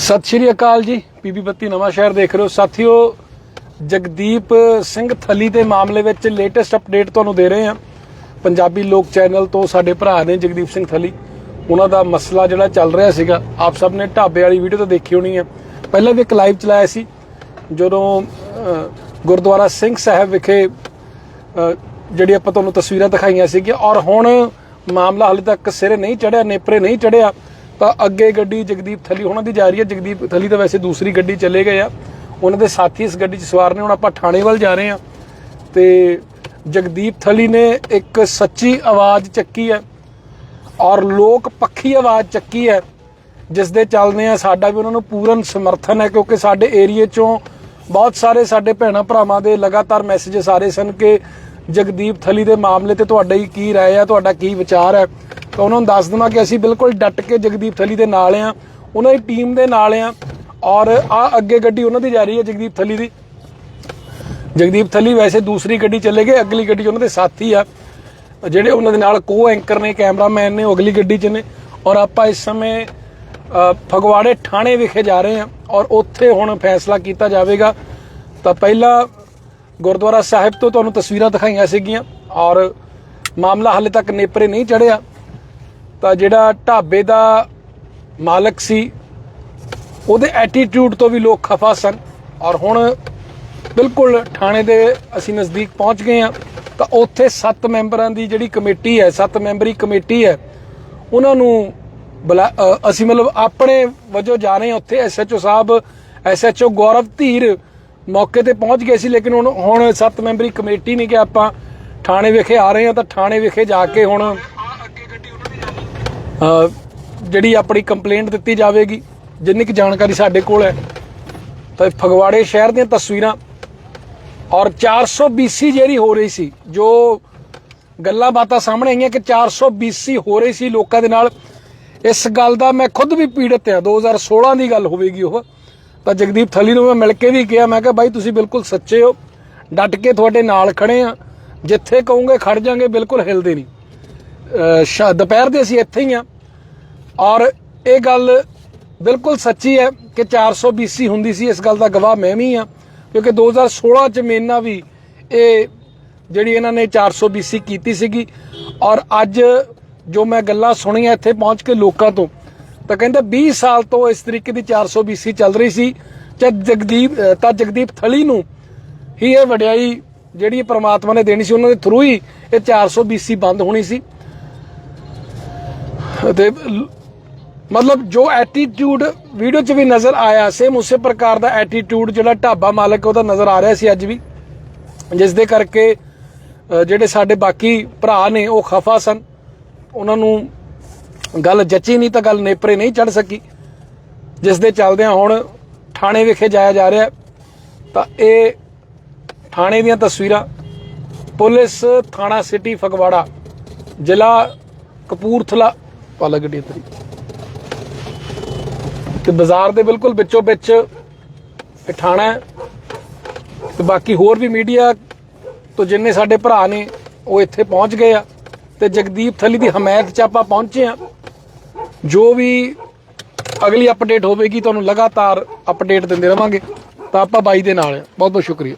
ਸਤਿ ਸ਼੍ਰੀ ਅਕਾਲ ਜੀ। ਪੀਪੀ ਬੱਤੀ ਨਵਾਂ ਸ਼ਹਿਰ ਦੇਖ ਰਹੇ ਹੋ। ਸਾਥੀਓ, ਜਗਦੀਪ ਸਿੰਘ ਥਲੀ ਦੇ ਮਾਮਲੇ ਵਿੱਚ ਲੇਟੈਸਟ ਅਪਡੇਟ ਤੁਹਾਨੂੰ ਦੇ ਰਹੇ ਹਾਂ। ਪੰਜਾਬੀ ਲੋਕ ਚੈਨਲ ਤੋਂ ਸਾਡੇ ਭਰਾ ਨੇ ਜਗਦੀਪ ਸਿੰਘ ਥਲੀ। ਉਹਨਾਂ ਦਾ ਮਸਲਾ ਜਿਹੜਾ ਚੱਲ ਰਿਹਾ ਸੀਗਾ, ਆਪ ਸਭ ਨੇ ਢਾਬੇ ਵਾਲੀ ਵੀਡੀਓ ਤਾਂ ਦੇਖੀ ਹੋਣੀ ਹੈ। ਪਹਿਲਾਂ ਵੀ ਇੱਕ ਲਾਈਵ ਚਲਾਇਆ ਸੀ। ਜਦੋਂ ਗੁਰਦੁਆਰਾ ਸਿੰਘ ਸਾਹਿਬ ਵਿਖੇ ਜਿਹੜੀ ਆਪਾਂ ਤੁਹਾਨੂੰ ਤਸਵੀਰਾਂ ਦਿਖਾਈਆਂ ਸੀਗੀਆਂ। ਔਰ ਹੁਣ ਮਾਮਲਾ ਹਾਲੇ ਤੱਕ ਸਿਰੇ ਨਹੀਂ ਚੜਿਆ, ਨੇਪਰੇ ਨਹੀਂ ਚੜਿਆ। ਤਾਂ ਅੱਗੇ ਗੱਡੀ ਜਗਦੀਪ ਥਲੀ ਉਹਨਾਂ ਦੀ ਜਾ ਰਹੀ ਹੈ, ਜਗਦੀਪ ਥਲੀ ਤਾਂ ਵੈਸੇ ਦੂਸਰੀ ਗੱਡੀ ਚਲੇ ਗਏ ਆ। ਉਹਨਾਂ ਦੇ ਸਾਥੀ ਇਸ ਗੱਡੀ 'ਚ ਸਵਾਰ ਨੇ, ਹੁਣ ਆਪਾਂ ਥਾਣੇ ਵੱਲ ਜਾ ਰਹੇ ਆ ਤੇ ਜਗਦੀਪ ਥਲੀ ਨੇ ਇੱਕ ਸੱਚੀ ਆਵਾਜ਼ ਚੱਕੀ ਹੈ ਔਰ ਲੋਕ ਪੱਖੀ ਆਵਾਜ਼ ਚੱਕੀ ਹੈ ਜਿਸ ਦੇ ਚੱਲਦੇ ਆ ਸਾਡਾ ਵੀ ਉਹਨਾਂ ਨੂੰ ਪੂਰਨ ਸਮਰਥਨ ਹੈ, ਕਿਉਂਕਿ ਸਾਡੇ ਏਰੀਏ ਚੋਂ ਬਹੁਤ ਸਾਰੇ ਸਾਡੇ ਭੈਣਾਂ ਭਰਾਵਾਂ ਦੇ ਲਗਾਤਾਰ ਮੈਸੇजेस ਆ ਰਹੇ ਸਨ ਕਿ ਜਗਦੀਪ ਥਲੀ ਦੇ ਮਾਮਲੇ ਤੇ ਤੁਹਾਡਾ ਹੀ ਕੀ ਰਾਏ ਹੈ ਤੁਹਾਡਾ ਕੀ ਵਿਚਾਰ ਹੈ। ਤਾਂ ਉਹਨਾਂ ਨੂੰ ਦੱਸ ਦਵਾਂ ਕਿ ਅਸੀਂ ਬਿਲਕੁਲ ਡਟ ਕੇ ਜਗਦੀਪ ਥਲੀ ਦੇ ਨਾਲ ਆ। ਉਹਨਾਂ ਦੀ ਟੀਮ ਦੇ ਨਾਲ ਆ ਔਰ ਆ ਅੱਗੇ ਗੱਡੀ ਉਹਨਾਂ ਦੀ ਜਾ ਰਹੀ ਹੈ ਜਗਦੀਪ ਥਲੀ ਦੀ। ਜਗਦੀਪ ਥਲੀ ਵੈਸੇ ਦੂਸਰੀ ਗੱਡੀ ਚਲੇ ਗਏ, ਅਗਲੀ ਗੱਡੀ 'ਚ ਉਹਨਾਂ ਦੇ ਸਾਥੀ ਆ। ਜਿਹੜੇ ਉਹਨਾਂ ਦੇ ਨਾਲ ਕੋ ਐਂਕਰ ਨੇ ਕੈਮਰਾਮੈਨ ਨੇ, ਉਹ ਅਗਲੀ ਗੱਡੀ 'ਚ ਨੇ। ਔਰ ਆਪਾਂ ਇਸ ਸਮੇਂ ਫਗਵਾੜੇ ਥਾਣੇ ਵਿਖੇ ਜਾ ਰਹੇ ਹਾਂ ਔਰ ਉੱਥੇ ਹੁਣ ਫੈਸਲਾ ਕੀਤਾ ਜਾਵੇਗਾ। ਤਾਂ ਪਹਿਲਾਂ ਗੁਰਦੁਆਰਾ ਸਾਹਿਬ ਤੋਂ ਤੁਹਾਨੂੰ ਤਸਵੀਰਾਂ ਦਿਖਾਈਆਂ ਸੀਗੀਆਂ ਔਰ ਮਾਮਲਾ ਹਾਲੇ ਤੱਕ ਨੇਪਰੇ ਨਹੀਂ ਚੜਿਆ ਤਾਂ ਜਿਹੜਾ ਢਾਬੇ ਦਾ ਮਾਲਕ ਸੀ, ਉਹਦੇ ਐਟੀਟਿਊਡ ਤੋਂ ਵੀ ਲੋਕ ਖਫਾ ਸਨ। ਔਰ ਹੁਣ ਬਿਲਕੁਲ ਥਾਣੇ ਦੇ ਅਸੀਂ ਨਜ਼ਦੀਕ ਪਹੁੰਚ ਗਏ ਹਾਂ। ਤਾਂ ਉੱਥੇ 7 ਮੈਂਬਰਾਂ ਦੀ ਜਿਹੜੀ ਕਮੇਟੀ ਹੈ 7 ਮੈਂਬਰੀ ਕਮੇਟੀ ਹੈ, ਉਹਨਾਂ ਨੂੰ ਬੁਲਾ- ਅਸੀਂ ਮਤਲਬ ਆਪਣੇ ਵਜੋਂ ਜਾ ਰਹੇ ਹਾਂ। ਉੱਥੇ ਐਸਐਚਓ ਸਾਹਿਬ ਐਸਐਚਓ ਗੌਰਵ ਧੀਰ ਮੌਕੇ ਤੇ ਪਹੁੰਚ ਗਏ ਸੀ, ਲੇਕਿਨ ਹੁਣ ਹੁਣ 7 ਮੈਂਬਰੀ ਕਮੇਟੀ ਨਹੀਂ ਕਿ ਆਪਾਂ ਥਾਣੇ ਵਿਖੇ ਆ ਰਹੇ ਹਾਂ। ਤਾਂ ਥਾਣੇ ਵਿਖੇ ਜਾ ਕੇ ਹੁਣ ਜਿਹੜੀ ਆਪਣੀ ਕੰਪਲੇਂਟ ਦਿੱਤੀ ਜਾਵੇਗੀ, ਜਿੰਨੀ ਕੁ ਜਾਣਕਾਰੀ ਸਾਡੇ ਕੋਲ ਹੈ, ਤਾਂ ਇਹ ਫਗਵਾੜੇ ਸ਼ਹਿਰ ਦੀਆਂ ਤਸਵੀਰਾਂ ਔਰ 400 BC ਜਿਹੜੀ ਹੋ ਰਹੀ ਸੀ, ਜੋ ਗੱਲਾਂ ਬਾਤਾਂ ਸਾਹਮਣੇ ਆਈਆਂ ਕਿ 400 BC ਹੋ ਰਹੀ ਸੀ ਲੋਕਾਂ ਦੇ ਨਾਲ, ਇਸ ਗੱਲ ਦਾ ਮੈਂ ਖੁਦ ਵੀ ਪੀੜਤ ਹਾਂ 2016 ਦੀ ਗੱਲ ਹੋਵੇਗੀ ਉਹ, ਤਾਂ ਜਗਦੀਪ ਥਲੀ ਨੂੰ ਮੈਂ ਮਿਲ ਕੇ ਵੀ ਕਿਹਾ, ਮੈਂ ਕਿਹਾ ਬਾਈ ਤੁਸੀਂ ਬਿਲਕੁਲ ਸੱਚੇ ਹੋ, ਡਟ ਕੇ ਤੁਹਾਡੇ ਨਾਲ ਖੜੇ ਆ ਜਿੱਥੇ ਕਹੋਗੇ ਖੜ ਜਾਾਂਗੇ, ਬਿਲਕੁਲ ਹਿਲਦੇ ਨਹੀਂ। ਅਹ ਦੁਪਹਿਰ ਦੇ ਅਸੀਂ ਇੱਥੇ ਹੀ ਆ ਔਰ ਇਹ ਗੱਲ ਬਿਲਕੁਲ ਸੱਚੀ ਹੈ ਕਿ 400 BC ਹੁੰਦੀ ਸੀ, ਇਸ ਗੱਲ ਦਾ ਗਵਾਹ ਮੈਂ ਵੀ ਆ ਕਿਉਂਕਿ 2016 ਚ ਮੇਨਾ ਵੀ ਇਹ ਜਿਹੜੀ ਇਹਨਾਂ ਨੇ 400 BC ਕੀਤੀ ਸੀਗੀ। ਔਰ ਅੱਜ ਜੋ ਮੈਂ ਗੱਲਾਂ ਸੁਣੀਆਂ ਇੱਥੇ ਪਹੁੰਚ ਕੇ ਲੋਕਾਂ ਤੋਂ, ਤਾਂ ਕਹਿੰਦੇ 20 ਸਾਲ ਤੋਂ ਇਸ ਤਰੀਕੇ ਦੀ 400 BC ਚੱਲ ਰਹੀ ਸੀ। ਜਦ ਜਗਦੀਪ ਤਾਂ ਜਗਦੀਪ ਥਲੀ ਨੂੰ ਹੀ ਇਹ ਵਡਿਆਈ ਜਿਹੜੀ ਪ੍ਰਮਾਤਮਾ ਨੇ ਦੇਣੀ ਸੀ, ਉਹਨਾਂ ਦੇ ਥਰੂ ਹੀ ਇਹ 400 BC ਬੰਦ ਹੋਣੀ ਸੀ। ਤੇ ਮਤਲਬ ਜੋ ਐਟੀਟਿਊਡ ਵੀਡੀਓ 'ਚ ਵੀ ਨਜ਼ਰ ਆਇਆ ਸੇਮ ਉਸੇ ਪ੍ਰਕਾਰ ਦਾ ਐਟੀਟਿਊਡ ਜਿਹੜਾ ਢਾਬਾ ਮਾਲਕ ਉਹਦਾ ਨਜ਼ਰ ਆ ਰਿਹਾ ਸੀ ਅੱਜ ਵੀ। ਜਿਸ ਦੇ ਕਰਕੇ ਜਿਹੜੇ ਸਾਡੇ ਬਾਕੀ ਭਰਾ ਨੇ, ਉਹ ਖਫਾ ਸਨ। ਉਹਨਾਂ ਨੂੰ ਗੱਲ ਜੱਚੀ ਨਹੀਂ ਤਾਂ ਗੱਲ ਨੇਪਰੇ ਨਹੀਂ ਚੜ ਸਕੀ। ਜਿਸ ਦੇ ਚੱਲਦਿਆਂ ਹੁਣ ਥਾਣੇ ਵਿਖੇ ਜਾਇਆ ਜਾ ਰਿਹਾ। ਤਾਂ ਇਹ ਥਾਣੇ ਦੀਆਂ ਤਸਵੀਰਾਂ, ਪੁਲਿਸ ਥਾਣਾ ਸਿਟੀ ਫਗਵਾੜਾ, ਜ਼ਿਲ੍ਹਾ ਕਪੂਰਥਲਾ, ਪਾਲਾ ਗੱਡੀ ਇੱਧਰ ਤੇ ਬਾਜ਼ਾਰ ਦੇ ਬਿਲਕੁਲ ਵਿੱਚੋਂ ਵਿੱਚ ਇਹ ਥਾਣਾ ਤੇ ਬਾਕੀ ਹੋਰ ਵੀ ਮੀਡੀਆ ਤੋਂ ਜਿੰਨੇ ਸਾਡੇ ਭਰਾ ਨੇ, ਉਹ ਇੱਥੇ ਪਹੁੰਚ ਗਏ ਆ ਤੇ ਜਗਦੀਪ ਥਲੀ ਦੀ ਹਮਾਇਤ 'ਚ ਆਪਾਂ ਪਹੁੰਚੇ ਆ। ਜੋ ਵੀ ਅਗਲੀ ਅਪਡੇਟ ਹੋਵੇਗੀ, ਤੁਹਾਨੂੰ ਲਗਾਤਾਰ ਅਪਡੇਟ ਦਿੰਦੇ ਰਵਾਂਗੇ। ਤਾਂ ਆਪਾਂ ਬਾਈ ਦੇ ਨਾਲ ਆ। ਬਹੁਤ ਬਹੁਤ ਸ਼ੁਕਰੀਆ।